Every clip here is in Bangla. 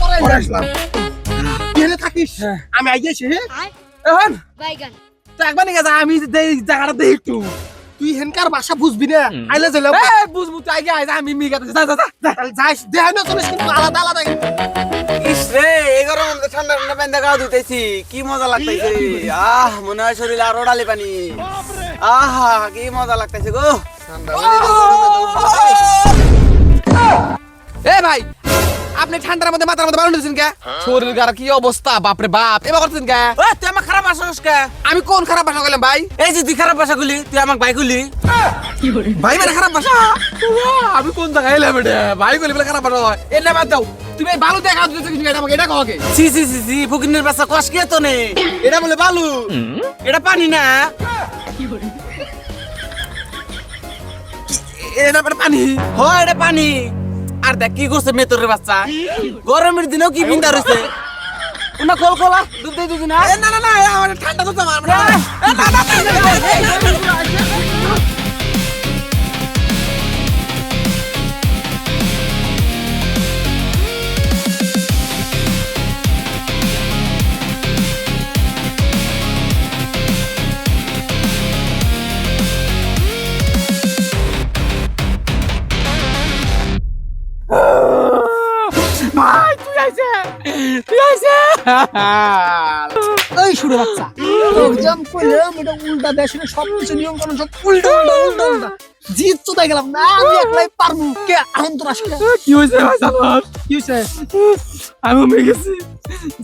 পরে আসলাম থাকিস? হ্যাঁ। আমি আইয়েছি হ্যাঁ? এখন? বাইগান। তো একবার নিয়ে গেছে আমি জায়গাটা দেখি একটু। তুই হেনকার ভাষা বুঝবি না? আইলে যাইলে বুঝবু তুই আগে আইসা আমি মিগা যা যা যা তাহলে না চলিস কিন্তু আলাদা আলাদা ইস রে এই গরম ঠান্ডা ঠান্ডা পেন্দা গাও দিতেছি। কি মজা লাগতেছে। আহ মনে হয় শরীর আরও ডালি পানি আহা কি মজা লাগতেছে গো। ঠান্ডা ঠান্ডার মধ্যে মাথার মধ্যে বালুন দিয়েছেন কে? শরীর গার কি অবস্থা? বাপরে বাপ। এবার করতেন কে? ও তুই আমার খারাপ ভাষা কে? আমি কোন খারাপ ভাষা বললাম ভাই? এই যে তুই খারাপ ভাষা গুলি তুই আমাকে ভাই গুলি ভাই মানে খারাপ ভাষা আমি কোন জায়গায় এলাম এটা? ভাই বলি বলে খারাপ ভাষা হয়। বাদ দাও। তুমি বালু দেখা দিতেছো কিছু এটা আমাকে? এটা কও কে সি সি সি সি ফকিনের বাচ্চা কষ কে তো নে? এটা বলে বালু। এটা পানি না। এটা পানি। হয় এটা পানি। আর দেখ কি করছে মেতরের বাচ্চা? গরমের দিনেও কি বিন্দা রয়েছে? উনা কল কলা দুধ দিয়ে দিদি না? এ না না না আমার ঠান্ডা তো আমার শুরু বাচ্চা। এক্সাম করলাম এটা উল্টা দেশ সব কিছু নিয়ম কানুন সব উল্টা উল্টা উল্টা উল্টা। জিত তো তাই গেলাম না আমি একলাই পারব কে আহন কি হয়েছে ভাই জানোস কি হয়েছে আমি মরে গেছি।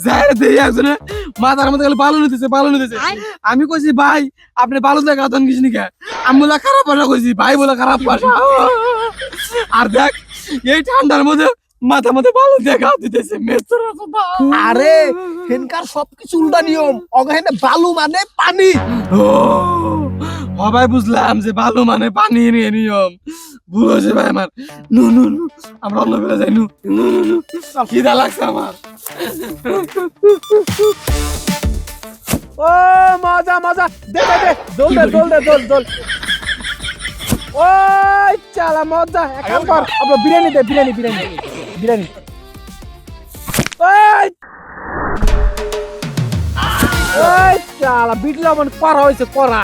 যাই দেই একজনে। মাথার মধ্যে গেলে বালু নিতেছে বালু নিতেছে। আমি কইছি ভাই আপনি বালু দেখা তখন কিছু নিকে? আমি বলে খারাপ ভাষা কইছি ভাই বলে খারাপ ভাষা। আর দেখ এই ঠান্ডার মধ্যে মাথা মধ্যে বালু দেখা দিতেছে মেত্র আরে হেনকার সবকিছু উল্টা নিয়ম। অগহেনে বালু মানে পানি। ও সবাই বুঝলাম যে বালু মানে পানি নিয়ে নিয়ম। ভুল হয়েছে ভাই আমার। নু নু নু আমরা অন্য বেলা যাই নু নু নু নু খিদা লাগছে আমার। ও মজা মজা। দে দে দে দোল দে দোল দে দোল দোল। ওই চালা মজা। কাম কর আমরা বিরিয়ানি দে বিরিয়ানি বিরিয়ানি। বিরিয়ানি। ওই ওই চালা বিট লবণ করা হয়েছে করা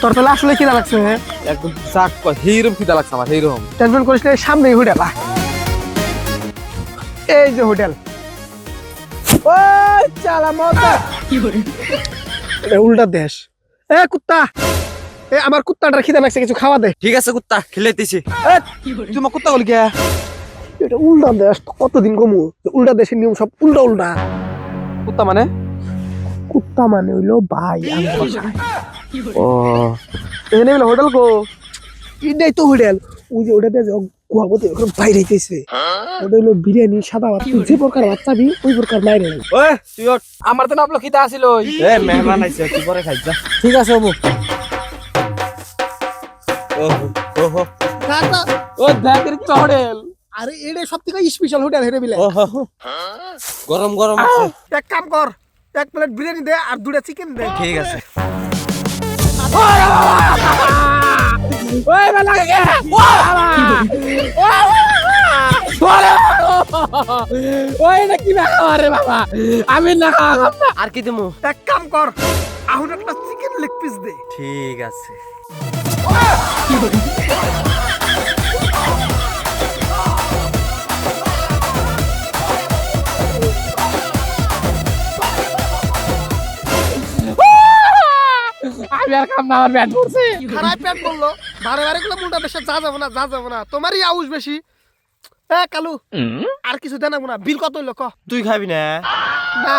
তোর তাহলে আসলে কিনা লাগছে একদম চাক হিরম খিদা লাগছে আমার হিরম টেনশন করিস না সামনেই হোটেল এই যে হোটেল। ওই চালা মজা। উল্টা দেশ। এ কুত্তা! এ আমার কুত্তাটার খিদে লাগছে কিছু খাওয়া দে। ঠিক আছে কুত্তা খেলাইতেছি এ, তোমার কুত্তা বলি কে? এটা উল্টা দেশ কতদিন কমু? উল্টা দেশের নিয়ম সব উল্টা উল্টা। কুত্তা মানে? কুত্তা মানে হইল ভাই ও। এখানে হোটেল কো? এটাই তো হোটেল। ওই যে ওটাতে গুয়াবতে ওখানে বাইরে হইতেছে ওটা হইল বিরিয়ানি সাদা ভাত যে প্রকার ভাত চাবি ওই প্রকার বাইরে হইল। ওই তুই। আমার তো নাপলো খিদা আসিল এ মেহমান আইছে তুই পরে খাই যা। ঠিক আছে ওহো ও দেখের কি হোটেল আরে এটা সব থেকে স্পেশাল হোটেল হেরে বিলে গরম গরম এক কাম কর এক প্লেট বিরিয়ানি দে আর দুটা চিকেন দে। ঠিক আছে। ওই বেলা কে ওই না কি না খাওয়া বাবা? আমি না আর কি দিমু? এক কাম কর আহুন একটা চিকেন লেগ পিস দে। ঠিক আছে। আর খাম না আমার ব্যাট পড়ছে খারাপ পেট বলল বারে বারে গুলো মুন্ডা দেশে যা যাব না যা যাব না। তোমারই আউস বেশি। এ কালু আর কিছু দেন না বিল কত হইল ক? তুই খাবি না। না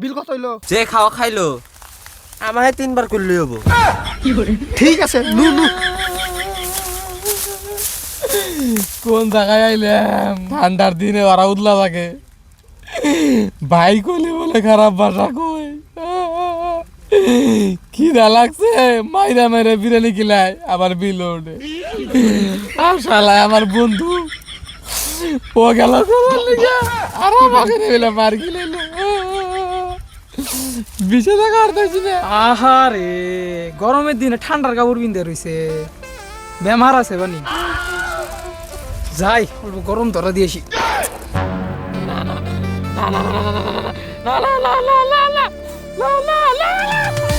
বিল কত হইল? যে খাওয়া খাইলো আমার তিনবার করলেই হব। ঠিক আছে নু নু। কোন জায়গায় আইলাম? ঠান্ডার দিনে ওরা উদলা থাকে। ভাই কইলে বলে খারাপ ভাষা কই খিদা লাগছে মাইরা মাইরা বিরিয়ানি খিলাই আবার বিল ওঠে আর শালায় আমার বন্ধু ও গেল আর আমাকে নিয়ে মার গিলাইলো বিশে টাকা না আহারে গরমের দিনে ঠান্ডার কাপড় পিনতে রইছে বেমার আছে বানি যাই অল্প গরম ধরা দিয়েছি না না না না না না না না না না না না 啦啦啦啦